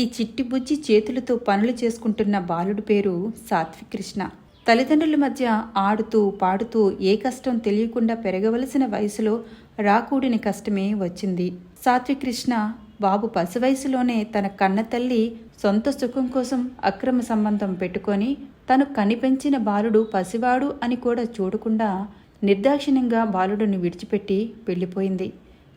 ఈ చిట్టి బుజ్జి చేతులతో పనులు చేసుకుంటున్న బాలుడి పేరు సాత్వికృష్ణ. తల్లిదండ్రుల మధ్య ఆడుతూ పాడుతూ ఏ కష్టం తెలియకుండా పెరగవలసిన వయసులో రాకూడిని కష్టమే వచ్చింది. సాత్వికృష్ణ బాబు పసి వయసులోనే తన కన్న తల్లి సొంత సుఖం కోసం అక్రమ సంబంధం పెట్టుకొని తను కనిపెంచిన బాలుడు పసివాడు అని కూడా చూడకుండా నిర్దాక్షిణ్యంగా బాలుడిని విడిచిపెట్టి వెళ్ళిపోయింది.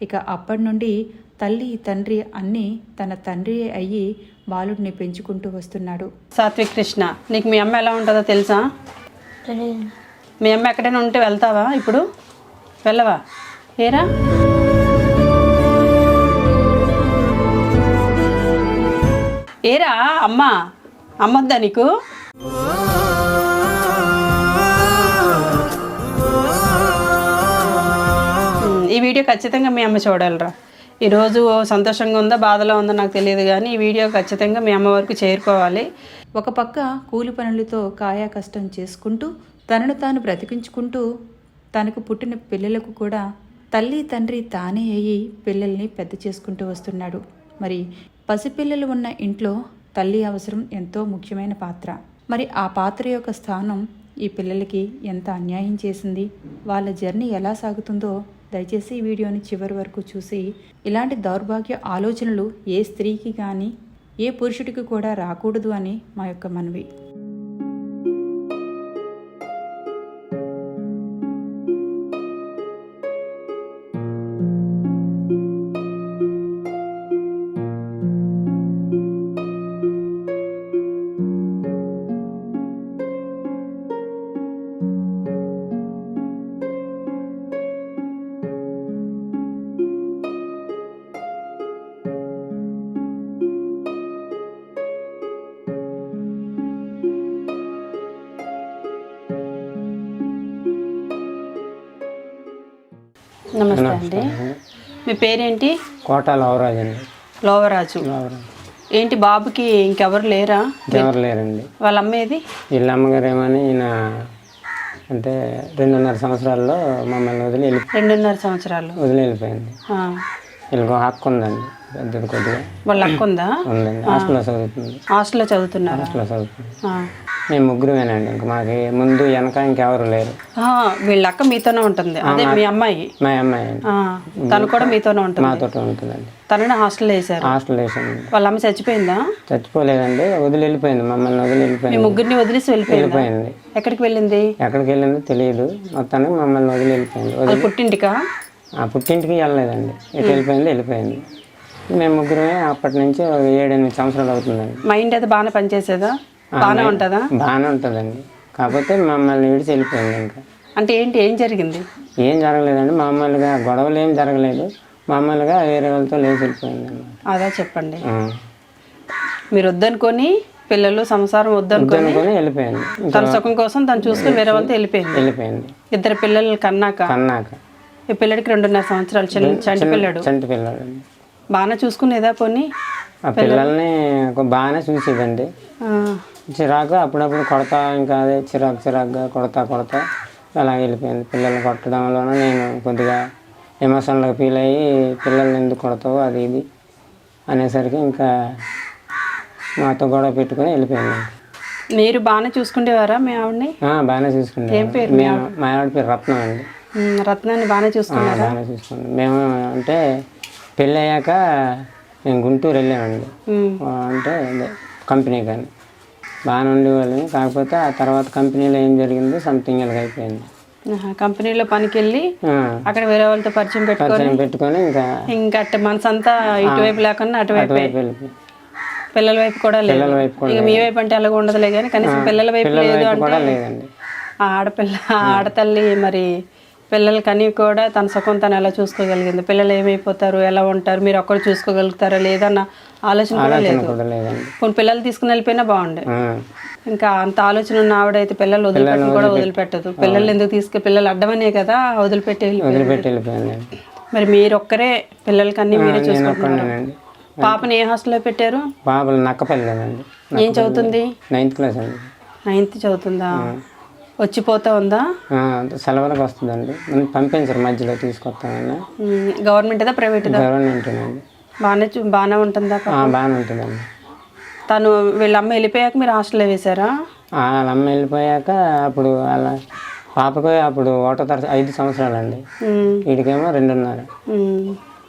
ఇక అప్పటి నుండి తల్లి తండ్రి అన్నీ తన తండ్రి అయ్యి బాలుడిని పెంచుకుంటూ వస్తున్నాడు. సాత్విక్ కృష్ణ నీకు మీ అమ్మ ఎలా ఉంటుందో తెలుసా? మీ అమ్మ ఎక్కడైనా ఉంటే వెళ్తావా ఇప్పుడు? వెళ్ళవా? ఏరా? ఏరా అమ్మ? అమ్మొద్దా నీకు? ఈ వీడియో ఖచ్చితంగా మీ అమ్మ చూడాలిరా. ఈరోజు సంతోషంగా ఉందా బాధలో ఉందో నాకు తెలియదు కానీ ఈ వీడియో ఖచ్చితంగా మీ అమ్మ వరకు చేరుకోవాలి. ఒక పక్క కూలి పనులతో కాయా కష్టం చేసుకుంటూ తనను తాను బ్రతికించుకుంటూ తనకు పుట్టిన పిల్లలకు కూడా తల్లి తండ్రి తానే అయ్యి పిల్లల్ని పెద్ద చేసుకుంటూ వస్తున్నాడు. మరి పసిపిల్లలు ఉన్న ఇంట్లో తల్లి అవసరం ఎంతో ముఖ్యమైన పాత్ర. మరి ఆ పాత్ర యొక్క స్థానం ఈ పిల్లలకి ఎంత అన్యాయం చేసింది? వాళ్ళ జర్నీ ఎలా సాగుతుందో దయచేసి ఈ వీడియోని చివరి వరకు చూసి ఇలాంటి దౌర్భాగ్య ఆలోచనలు ఏ స్త్రీకి కానీ ఏ పురుషుడికి కూడా రాకూడదు అని మా యొక్క మనవి. నమస్తే అండి. మీ పేరేంటి? కోట లవరాజ్ అండి లోవరాజు. లవరాజ్. ఏంటి బాబుకి ఇంకెవరు లేరా? ఎవరు లేరండి. వాళ్ళ అమ్మేది? వీళ్ళ అమ్మగారు ఏమని ఈయన అంటే రెండున్నర సంవత్సరాల్లో మమ్మల్ని వదిలి వెళ్ళి రెండున్నర సంవత్సరాలు. వదిలి వెళ్ళిపోయింది. ఆ. వీళ్ళకి హక్కు ఉందండి. పెద్దది కొద్దిగా. వాళ్ళ అక్క ఉందా? ఉందండి. హాస్టల్లో చదువుతుంది. హాస్టల్లో చదువుతున్నారా? హాస్టల్లో చదువుతుంది. ఆ. మేము ముగ్గురమేనండి. ఇంక మాకు ముందు వెనక ఇంకెవరు లేరు. ఆ, వీళ్ళ అక్క మీతోనే ఉంటుంది. అదే మీ అమ్మాయి? మా అమ్మాయి అండి. ఆ, తను కూడా మీతోనే ఉంటుంది. మాతో ఉంటుందండి. తనని హాస్టల్ వేశారు. హాస్టల్ వేసామండి వాళ్ళ అమ్మ చచ్చిపోయిందా? చచ్చిపోలేదండి. వదిలి వెళ్ళిపోయింది మమ్మల్ని వదిలి మీ వెళ్ళిపోయింది ముగ్గురిని వదిలేసి వెళ్ళిపోయిందా? వెళ్ళిపోయింది. ఎక్కడికి వెళ్ళింది? ఎక్కడికి వెళ్ళిందో తెలియదు. మొత్తానికి మమ్మల్ని వదిలి వెళ్ళిపోయింది వదిలి పుట్టింటికా? ఆ పుట్టింటికి వెళ్ళలేదండి. ఎటు వెళ్ళిపోయింది వెళ్ళిపోయింది. మేము ముగ్గురమే అప్పటి నుంచి ఒక ఏడెనిమిది సంవత్సరాలు అవుతుందండి. మైండ్ అయితే బాగానే పనిచేసేదా? బాగానే ఉంటుందా? బాగానే ఉంటుందండి. కాకపోతే మమ్మల్ని విడిచి వెళ్ళిపోయింది ఇంకా. అంటే ఏంటి ఏం జరిగింది? ఏం జరగలేదండి. మామూలుగా గొడవలు ఏం జరగలేదు. మామూలుగా వేరే వాళ్ళతో లేచి వెళ్ళిపోయింది అన్నమాట. అదా చెప్పండి. మీరు వద్దనుకొని పిల్లలు సంసారం వద్దనుకొని వెళ్ళిపోయింది. తన సుఖం కోసం తను చూసుకుని వేరే వాళ్ళతో వెళ్ళిపోయింది. వెళ్ళిపోయింది. ఇద్దరు పిల్లలు కన్నాక? కన్నాక. ఈ పిల్లడికి రెండున్నర సంవత్సరాలు చిన్న చంటి పిల్లడు. చంటి పిల్లలండి బాగానే చూసుకునేదా పోనీ? ఆ పిల్లల్ని ఒక బాగానే చూసేదండి. ఆ, చిరాకు అప్పుడప్పుడు కొడతా ఇంకా అదే చిరాకు చిరాకుగా కొడతా కొడతా. అలా వెళ్ళిపోయింది. పిల్లల్ని కొట్టడం వలన నేను కొద్దిగా ఎమోషనల్గా ఫీల్ అయ్యి పిల్లల్ని ఎందుకు కొడతావు? అది ఇది అనేసరికి ఇంకా మాతో గొడవ పెట్టుకొని వెళ్ళిపోయింది మీరు బాగానే చూసుకునేవారా మీ ఆవిడని? బాగానే చూసుకుంటాం ఏం పేరు మేము మా ఆవిడ పేరు రత్నం అండి. రత్నాన్ని బాగానే చూసుకున్నారా? బాగానే చూసుకుంటాం మేము అంటే పెళ్ళి అయ్యాక మేము గుంటూరు వెళ్ళామండి అంటే కంపెనీ కానీ. బాగానే ఉండేవాళ్ళని కాకపోతే ఆ తర్వాత కంపెనీలో ఏం జరిగింది సంథింగ్ ఇలాగ అయిపోయింది. కంపెనీలో పనికి వెళ్ళి అక్కడ వేరే వాళ్ళతో పరిచయం పెట్టుకొని పెట్టుకొని ఇంకా ఇంకా అట్ట మనసంతా ఇటువైపు లేకుండా అటువైపు. పిల్లల వైపు కూడా లేదు. ఇక మీ వైపు అంటే అలాగ ఉండదులే కానీ కనీసం పిల్లల వైపు లేదు అంటే ఆడపిల్ల ఆడతల్లి మరి పిల్లలు కని కూడా తన సుఖం తను ఎలా చూసుకోగలిగింది? పిల్లలు ఏమైపోతారు? ఎలా ఉంటారు? మీరు ఒక్కరు చూసుకోగలుగుతారా? లేదన్న ఆలోచన కూడా లేదు. కొన్ని పిల్లలు తీసుకుని వెళ్ళిపోయినా బాగుండే. ఇంకా అంత ఆలోచన ఉన్న ఆవిడైతే పిల్లలు వదిలిపెట్టను కూడా వదిలిపెట్టదు. పిల్లలు ఎందుకు తీసుకు పిల్లలు అడ్డమనే కదా వదిలిపెట్టి మరి మీరు ఒక్కరే పిల్లలకన్నీ మీరే చూసుకుంటున్నారు? పాపని ఏ హాస్టల్లో పెట్టారు? పాపలు నక్కపల్లిదండి ఏం చదువుతుంది? నైన్త్ క్లాస్ అండి. నైన్త్ చదువుతుందా? వచ్చిపోతా ఉందా? సెలవులకు వస్తుందండి. మనం పంపించరు మధ్యలో తీసుకొస్తామని గవర్నమెంట్ ప్రైవేట్ గవర్నమెంట్ అండి బాగానే బాగానే ఉంటుందా? బాగానే ఉంటుందండి. తను వీళ్ళ అమ్మ వెళ్ళిపోయాక మీరు హాస్టల్లో వేశారా వాళ్ళ అమ్మ వెళ్ళిపోయాక అప్పుడు వాళ్ళ పాపకు అప్పుడు ఒకటో తరగతి ఐదు సంవత్సరాలండి. ఉమ్, వీడికేమో రెండున్నర.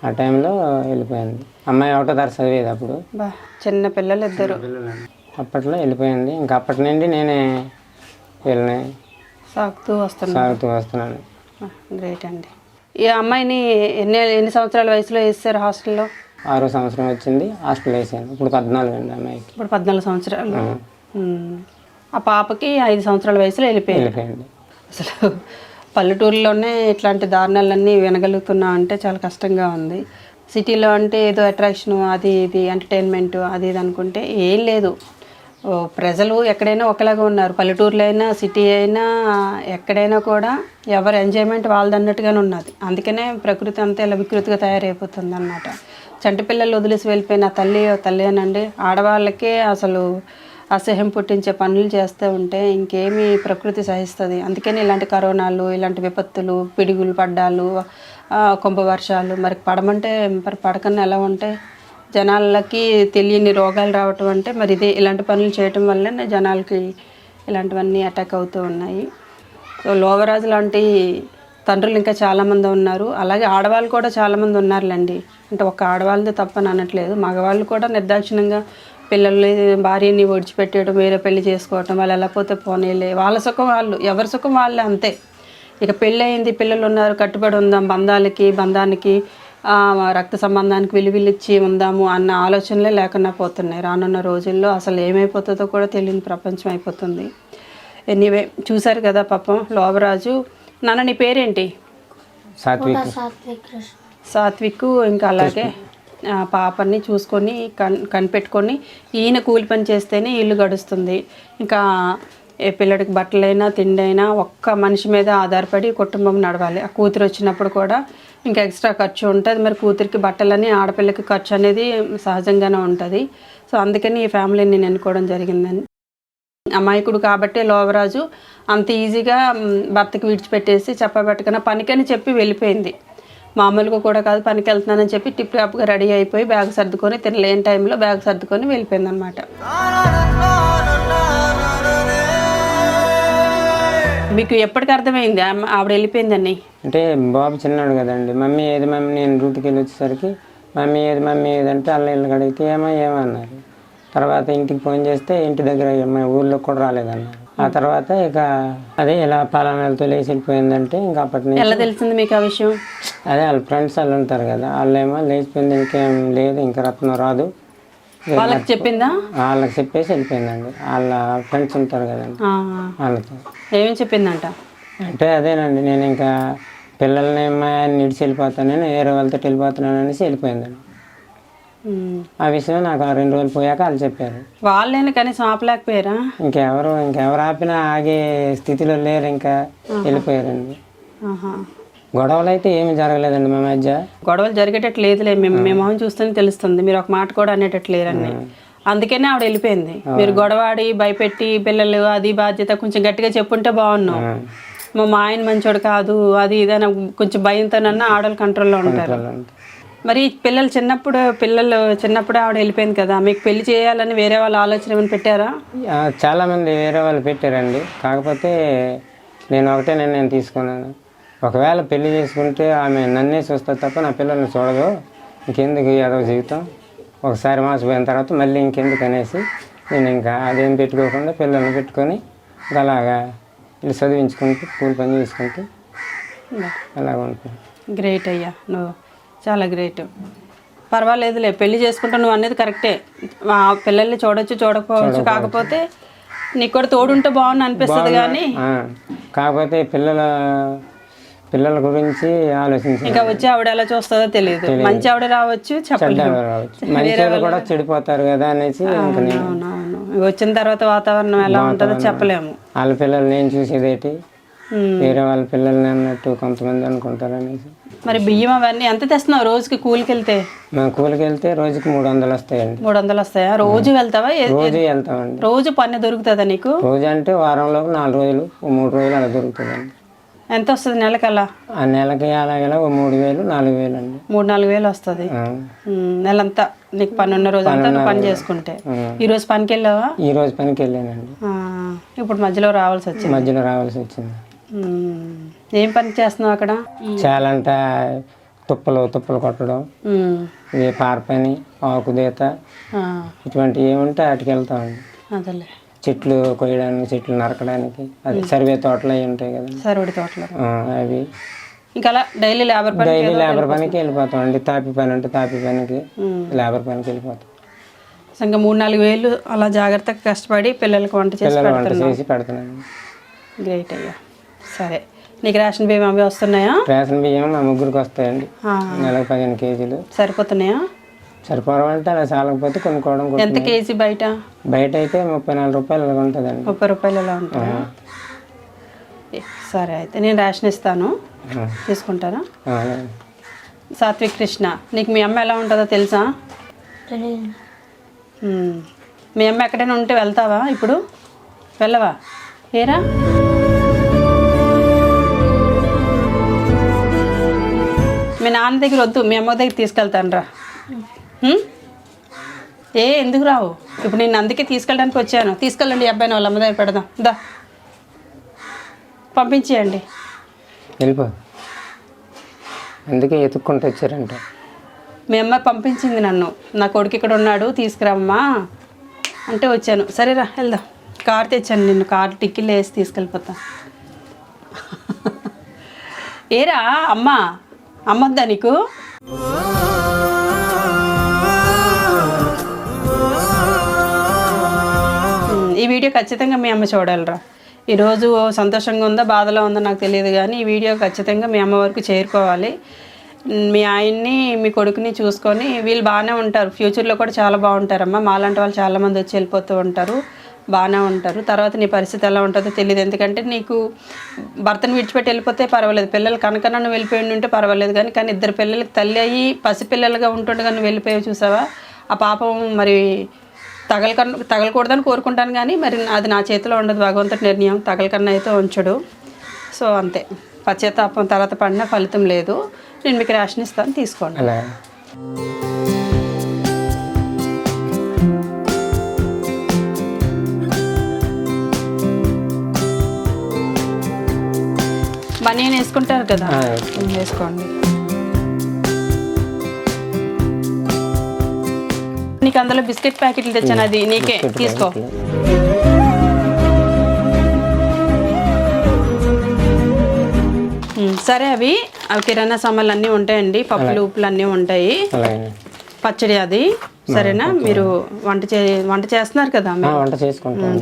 ఆ టైంలో వెళ్ళిపోయింది. అమ్మాయి ఒకటో తరగతి చదివేది అప్పుడు. చిన్న పిల్లలు ఇద్దరు అప్పట్లో వెళ్ళిపోయింది. ఇంకా అప్పటి నుండి నేనే వీళ్ళని సాగుతూ వస్తున్నారు సాగుతూ వస్తున్నాను. గ్రేట్ అండి. ఈ అమ్మాయిని ఎన్ని ఎన్ని సంవత్సరాల వయసులో వేస్తారు హాస్టల్లో? ఆరో సంవత్సరం వచ్చింది హాస్టల్ వేసాను. ఇప్పుడు పద్నాలుగు అండి అమ్మాయికి. ఇప్పుడు పద్నాలుగు సంవత్సరాలు. ఉమ్. ఆ పాపకి ఐదు సంవత్సరాల వయసులో వెళ్ళిపోయింది. వెళ్ళిపోయింది. అసలు పల్లెటూరులోనే ఇట్లాంటి దారుణాలన్నీ వినగలుగుతున్నా అంటే చాలా కష్టంగా ఉంది. సిటీలో అంటే ఏదో అట్రాక్షన్ అది ఇది ఎంటర్టైన్మెంట్ అది ఇది అనుకుంటే ఏం లేదు. ప్రజలు ఎక్కడైనా ఒకలాగా ఉన్నారు. పల్లెటూరులో అయినా సిటీ అయినా ఎక్కడైనా కూడా ఎవరి ఎంజాయ్మెంట్ వాళ్ళదన్నట్టుగానే ఉన్నది. అందుకనే ప్రకృతి అంతా ఇలా వికృతిగా తయారైపోతుంది అనమాట చంటిపిల్లలు వదిలేసి వెళ్ళిపోయిన తల్లి తల్లేనండి ఆడవాళ్ళకే అసలు అసహ్యం పుట్టించే పనులు చేస్తూ ఉంటే ఇంకేమి ప్రకృతి సహిస్తుంది. అందుకని ఇలాంటి కరోనాలు ఇలాంటి విపత్తులు పిడుగులు పడ్డాలు కుంభ వర్షాలు మరి పడమంటే మరి పడకన్నా ఎలా ఉంటాయి జనాలకి తెలియని రోగాలు రావటం అంటే మరి ఇదే ఇలాంటి పనులు చేయటం వల్లనే జనాలకి ఇలాంటివన్నీ అటాక్ అవుతూ ఉన్నాయి. సో లోవరాజు లాంటి తండ్రులు ఇంకా చాలామంది ఉన్నారు. అలాగే ఆడవాళ్ళు కూడా చాలామంది ఉన్నారులేండి. అంటే ఒక ఆడవాళ్ళది తప్పని అనట్లేదు. మగవాళ్ళు కూడా నిర్దాక్షిణ్యంగా పిల్లల్ని భార్యని ఒడిచిపెట్టేయడం వేరే పెళ్ళి చేసుకోవటం వాళ్ళు ఎలా పోతే పోనీలే. వాళ్ళ సుఖం వాళ్ళు ఎవరి సుఖం వాళ్ళే అంతే. ఇక పెళ్ళి అయింది పిల్లలు ఉన్నారు కట్టుబడి ఉందాం బంధాలకి బంధానికి రక్త సంబంధానికి విలువిలిచ్చి ఉందాము అన్న ఆలోచనలే లేకుండా పోతున్నాయి. రానున్న రోజుల్లో అసలు ఏమైపోతుందో కూడా తెలియని ప్రపంచం అయిపోతుంది. ఎనీవే చూశారు కదా పాపం లోవరాజు. నాన్న నీ పేరేంటి? సాత్విక్. సాత్విక్ ఇంకా అలాగే ఆ పాపని చూసుకొని కన్ కనిపెట్టుకొని ఈయన కూలి పని చేస్తేనే ఇల్లు గడుస్తుంది. ఇంకా ఏ పిల్లడికి బట్టలైనా తిండైనా ఒక్క మనిషి మీద ఆధారపడి కుటుంబం నడవాలి. ఆ కూతురు వచ్చినప్పుడు కూడా ఇంకా ఎక్స్ట్రా ఖర్చు ఉంటుంది. మరి కూతురికి బట్టలని ఆడపిల్లకి ఖర్చు అనేది సహజంగానే ఉంటుంది. సో అందుకని ఈ ఫ్యామిలీని నేను ఎన్నుకోవడం జరిగిందని. అమాయకుడు కాబట్టి లోవరాజు అంత ఈజీగా భర్తకి విడిచిపెట్టేసి చెప్పబెట్టకన పనికని చెప్పి వెళ్ళిపోయింది. మామూలుగా కూడా కాదు పనికి వెళ్తున్నానని చెప్పి టిప్ టాప్గా రెడీ అయిపోయి బ్యాగ్ సర్దుకొని తినలేని టైంలో బ్యాగ్ సర్దుకొని వెళ్ళిపోయింది అనమాట మీకు ఎప్పటికి అర్థమైంది? ఆవిడ వెళ్ళిపోయిందని అంటే బాబు చిన్నాడు కదండి. మమ్మీ ఏది మమ్మీ నేను డ్యూటీకి వెళ్ళి వచ్చేసరికి మమ్మీ ఏది మమ్మీ ఏది అంటే వాళ్ళ ఇల్లు అడిగితే ఏమో ఏమో అన్నారు. తర్వాత ఇంటికి ఫోన్ చేస్తే ఇంటి దగ్గర మా ఊళ్ళో కూడా రాలేదన్నారు. ఆ తర్వాత ఇక అదే ఇలా పలానాలతో లేచి వెళ్ళిపోయిందంటే ఇంకా అప్పటి నుంచి ఎలా తెలిసింది మీకు ఆ విషయం? అదే వాళ్ళ ఫ్రెండ్స్ వాళ్ళు ఉంటారు కదా వాళ్ళేమో లేచిపోయింది ఇంకేం లేదు ఇంకా రత్నం రాదు. వాళ్ళకి చెప్పిందా? వాళ్ళకి చెప్పేసి వెళ్ళిపోయిందండి. వాళ్ళ ఫ్రెండ్స్ ఉంటారు కదండి. వాళ్ళతో. ఏమేమి చెప్పిందంట? అంటే అదేనండి నేను ఇంకా పిల్లల్ని నిడిచి వెళ్ళిపోతాను నేను వేరే వాళ్ళతో వెళ్ళిపోతున్నాను అనేసి వెళ్ళిపోయిందండి. ఆ విషయం నాకు ఆ రెండు రోజులు పోయాక వాళ్ళు చెప్పారు. వాళ్ళైనా కనీసం ఆపలేకపోయారా? ఇంకెవరు ఇంకెవరు ఆపినా ఆగే స్థితిలో లేరు ఇంకా వెళ్ళిపోయారండి. గొడవలు అయితే ఏమి జరగలేదండి మా మధ్య. గొడవలు జరిగేటట్టు లేదులే మేము మేము మొహం చూస్తేనే తెలుస్తుంది. మీరు ఒక మాట కూడా అనేటట్టు లేరని అందుకనే ఆవిడ వెళ్ళిపోయింది. మీరు గొడవాడి భయపెట్టి పిల్లలు అది బాధ్యత కొంచెం గట్టిగా చెప్పుంటే బాగున్నాం. మా మా ఆయన మంచోడు కాదు అది ఇదని కొంచెం భయంతోనన్నా ఆడవాళ్ళు కంట్రోల్లో ఉంటారు. మరి పిల్లలు చిన్నప్పుడు పిల్లలు చిన్నప్పుడు ఆవిడ వెళ్ళిపోయింది కదా మీకు పెళ్ళి చేయాలని వేరే వాళ్ళ ఆలోచన ఏమైనా పెట్టారా? చాలామంది వేరే వాళ్ళు పెట్టారండి. కాకపోతే నేను ఒకటే నిర్ణయం తీసుకున్నాను. ఒకవేళ పెళ్ళి చేసుకుంటే ఆమె నన్నే చూస్తుంది తప్ప నా పిల్లల్ని చూడదు. ఇంకెందుకు ఏదో జీవితం? ఒకసారి మాసిపోయిన తర్వాత మళ్ళీ ఇంకెందుకు అనేసి నేను ఇంకా అదేం పెట్టుకోకుండా పిల్లల్ని పెట్టుకొని అలాగా ఇల్లు చదివించుకుంటూ కూలి పని చేసుకుంటూ అలాగ ఉంటాను గ్రేట్ అయ్యా నువ్వు చాలా గ్రేట్. పర్వాలేదులే పెళ్ళి చేసుకుంటా నువ్వు అనేది కరెక్టే. ఆ పిల్లల్ని చూడొచ్చు చూడకపోవచ్చు కాకపోతే నీకు కూడా తోడుంటే బాగుంది అనిపిస్తుంది కానీ కాకపోతే పిల్లల పిల్లల గురించి ఆలోచించాను ఇంకా వచ్చి ఆవిడ ఎలా చూస్తుందో తెలియదు. మంచి ఆవిడ రావచ్చు మంచి కూడా చెడిపోతారు కదా అనేసి వచ్చిన తర్వాత వాతావరణం ఎలా ఉంటుందో చెప్పలేము. వాళ్ళ పిల్లల్ని నేను చూసేదేటి. వేరే వాళ్ళ పిల్లల్ని అన్నట్టు కొంతమంది అనుకుంటారు అనేసి. మరి బియ్యం అవన్నీ ఎంత తెస్తున్నావు రోజుకి కూలికి వెళ్తే మేము కూలికి వెళ్తే రోజుకి మూడు వందలు వస్తాయండి. మూడు వందలు వస్తాయా? రోజు వెళ్తావా? రోజు వెళ్తామండి. రోజు పని దొరుకుతుందా నీకు? రోజు అంటే వారంలో నాలుగు రోజులు మూడు రోజులు అలా దొరుకుతుందండి. ఎంత వస్తుంది నెలకల్లా? ఆ నెలకి అలాగలా ఓ మూడు వేలు నాలుగు వేలు అండి. మూడు నాలుగు వేలు వస్తుంది. నెలంతా నీకు పని ఉన్న రోజంతా నువ్వు పని చేసుకుంటే. ఈ రోజు పనికి వెళ్ళావా ఈ రోజు పనికి వెళ్ళానండి ఆ, ఇప్పుడు మధ్యలో రావాల్సి వచ్చింది. మధ్యలో రావాల్సి వచ్చింది. ఉమ్, ఏం పని చేస్తున్నావు అక్కడ? చాలా అంటే తుప్పలు తుప్పలు కొట్టడం ఉమ్, ఇది పార పని ఆకుదీత ఆ, ఇటువంటివి ఏముంటే వాటికి వెళ్తామండి. అదేలే. చెట్లు కొయ్యడానికి చెట్లు నరకడానికి అది సర్వే తోటలు అవి ఉంటాయి కదండి సరిపడి తోటలో. అవి. ఇంకా అలా డైలీ లేబర్ పని డైలీ లేబర్ పనికి వెళ్ళిపోతాం అండి. తాపి పని అంటే తాపి పనికి. లేబర్ పనికి వెళ్ళిపోతాం. ఇంకా మూడు నాలుగు వేలు అలా జాగ్రత్తగా కష్టపడి పిల్లలకి వంట చేసి వంట చేసి పెడుతున్నాను గ్రేట్ అయ్యా. సరే. నీకు రేషన్ బియ్యం అవి వస్తున్నాయా? రేషన్ బియ్యం మా ముగ్గురికి వస్తాయండి. నెలకు పదిహేను కేజీలు. సరిపోతున్నాయా? సరిపోవడం అంటే అలా చాలకపోతే కొనుక్కోవడం. ఎంత కేజీ బయట? బయట అయితే ముప్పై నాలుగు రూపాయలు అలాగ ఉంటుందండి. ముప్పై రూపాయలు ఎలా ఉంటాయా ఏ, సరే అయితే నేను రేషన్ ఇస్తాను. తీసుకుంటారా? అలాగే. సాత్విక్ కృష్ణ నీకు మీ అమ్మ ఎలా ఉంటుందో తెలుసా. మీ అమ్మ ఎక్కడైనా ఉంటే వెళ్తావా ఇప్పుడు? వెళ్ళవా? ఏరా? మీ నాన్న దగ్గర వద్దు మీ అమ్మ దగ్గర తీసుకెళ్తాను రా? ఏ ఎందుకు రావు? ఇప్పుడు నేను అందుకే తీసుకెళ్ళడానికి వచ్చాను. తీసుకెళ్ళండి ఈ అబ్బాయిని వాళ్ళ అమ్మ దగ్గర పెడదాం. దా. పంపించేయండి. వెళ్ళిపో అందుకే ఎత్తుక్కుంటూ వచ్చారంట. మీ అమ్మాయి పంపించింది నన్ను. నా కొడుకు ఇక్కడ ఉన్నాడు తీసుకురమ్మా. అంటే వచ్చాను. సరేరా వెళ్దాం. కార్ తెచ్చాను నిన్ను. కార్ టిక్కిలు వేసి తీసుకెళ్ళిపోతా. ఏరా అమ్మా. అమ్మొద్దా నీకు? వీడియో ఖచ్చితంగా మీ అమ్మ చూడాలిరా. ఈరోజు సంతోషంగా ఉందా బాధలో ఉందో నాకు తెలియదు కానీ ఈ వీడియో ఖచ్చితంగా మీ అమ్మ వరకు చేరుకోవాలి. మీ ఆయన్ని మీ కొడుకుని చూసుకొని వీళ్ళు బాగానే ఉంటారు. ఫ్యూచర్లో కూడా చాలా బాగుంటారమ్మా. మాలాంటి వాళ్ళు చాలామంది వచ్చి వెళ్ళిపోతూ ఉంటారు. బాగానే ఉంటారు. తర్వాత నీ పరిస్థితి ఎలా ఉంటుందో తెలియదు. ఎందుకంటే నీకు భర్తను విడిచిపెట్టి వెళ్ళిపోతే పర్వాలేదు. పిల్లలు కనకనన్ను వెళ్ళిపోయి ఉంటే పర్వాలేదు కానీ కానీ ఇద్దరు పిల్లలకి తల్లి అయ్యి పసిపిల్లలుగా ఉంటుండగా నువ్వు వెళ్ళిపోయావు చూసావా? ఆ పాపం మరి తగలకన్నా తగలకూడదని కోరుకుంటాను కానీ మరి అది నా చేతిలో ఉండదు. భగవంతుడి నిర్ణయం తగలకన్నా అయితే ఉంచడు. సో అంతే. పశ్చాత్తాపం తర్వాత పడిన ఫలితం లేదు. నేను మీకు రేషన్ ఇస్తాను తీసుకోండి. బనియన్ వేసుకుంటారు కదా? వేసుకోండి. నీకు అందులో బిస్కెట్ ప్యాకెట్లు తెచ్చాను అది. నీకే తీసుకో. సరే అవి. అవి కిరాణా సామాన్లు అన్నీ ఉంటాయండి. పప్పులు ఉప్పులు అన్నీ ఉంటాయి. పచ్చడి అది. సరేనా? మీరు వంట చే వంట చేస్తున్నారు కదా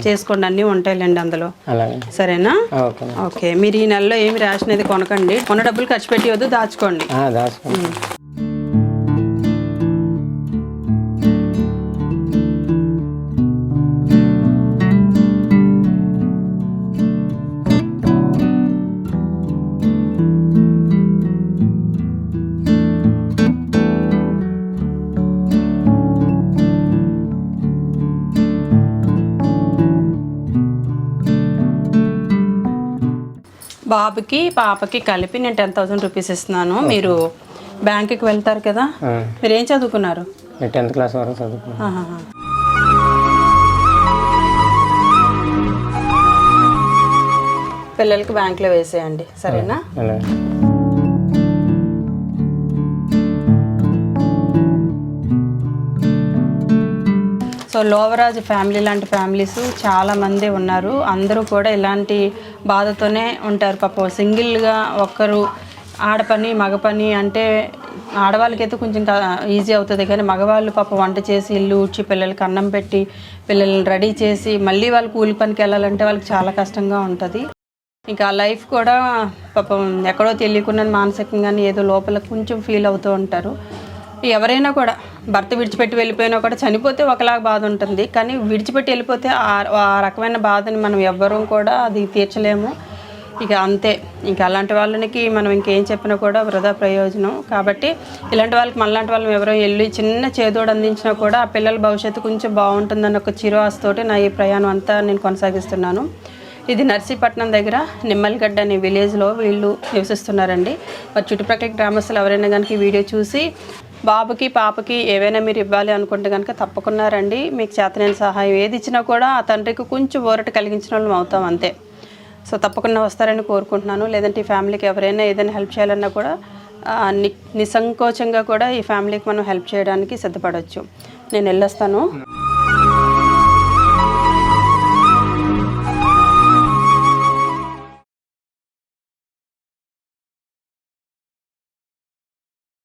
చేసుకోండి. అన్నీ ఉంటాయిలేండి అందులో. సరేనా? ఓకే. మీరు ఈ నెలలో ఏమి రేషన్ కొనకండి. కొన్న డబ్బులు ఖర్చు పెట్టి వద్దు దాచుకోండి. బాబుకి పాపకి కలిపి నేను టెన్ థౌసండ్ రూపీస్ ఇస్తున్నాను. మీరు బ్యాంకుకి వెళ్తారు కదా మీరు ఏం చదువుకున్నారు? నేను టెన్త్ క్లాస్ వరకు చదువుకున్నాను. పిల్లలకి బ్యాంక్లో వేసేయండి సరేనా? సో లోవరాజు ఫ్యామిలీ లాంటి ఫ్యామిలీస్ చాలామంది ఉన్నారు. అందరూ కూడా ఇలాంటి బాధతోనే ఉంటారు పాపం. సింగిల్గా ఒక్కరు ఆడపని మగ పని అంటే ఆడవాళ్ళకైతే కొంచెం ఈజీ అవుతుంది. కానీ మగవాళ్ళు పాపం వంట చేసి ఇల్లు ఊడ్చి పిల్లలకి అన్నం పెట్టి పిల్లల్ని రెడీ చేసి మళ్ళీ వాళ్ళు కూలి పనికి వెళ్ళాలంటే వాళ్ళకి చాలా కష్టంగా ఉంటుంది. ఇంకా లైఫ్ కూడా పాపం ఎక్కడో తెలియకుండా మానసికంగానే ఏదో లోపల కొంచెం ఫీల్ అవుతూ ఉంటారు. ఎవరైనా కూడా భర్త విడిచిపెట్టి వెళ్ళిపోయినా కూడా చనిపోతే ఒకలాగా బాధ ఉంటుంది. కానీ విడిచిపెట్టి వెళ్ళిపోతే ఆ ఆ రకమైన బాధని మనం ఎవ్వరూ కూడా అది తీర్చలేము. ఇక అంతే. ఇంకా అలాంటి వాళ్ళకి మనం ఇంకేం చెప్పినా కూడా వృధా ప్రయోజనం. కాబట్టి ఇలాంటి వాళ్ళకి మనలాంటి వాళ్ళని ఎవరో వెళ్ళి చిన్న చేదోడు అందించినా కూడా ఆ పిల్లల భవిష్యత్తు కొంచెం బాగుంటుందన్న ఒక చిరు ఆశతోటి నా ఈ ప్రయాణం అంతా నేను కొనసాగిస్తున్నాను. ఇది నర్సీపట్నం దగ్గర నిమ్మల్గడ్డ అనే విలేజ్లో వీళ్ళు నివసిస్తున్నారండి. మరి చుట్టుప్రక్కల గ్రామస్తులు ఎవరైనా కనుక ఈ వీడియో చూసి బాబుకి పాపకి ఏవైనా మీరు ఇవ్వాలి అనుకుంటే కనుక తప్పకుండా రండి. మీకు చేతనైన సహాయం ఏది ఇచ్చినా కూడా ఆ తండ్రికి కొంచెం ఊరట కలిగించిన వాళ్ళం అవుతాం అంతే. సో తప్పకుండా వస్తారని కోరుకుంటున్నాను. లేదంటే ఈ ఫ్యామిలీకి ఎవరైనా ఏదైనా హెల్ప్ చేయాలన్నా కూడా ని నిసంకోచంగా కూడా ఈ ఫ్యామిలీకి మనం హెల్ప్ చేయడానికి సిద్ధపడవచ్చు నేను వెళ్ళొస్తాను.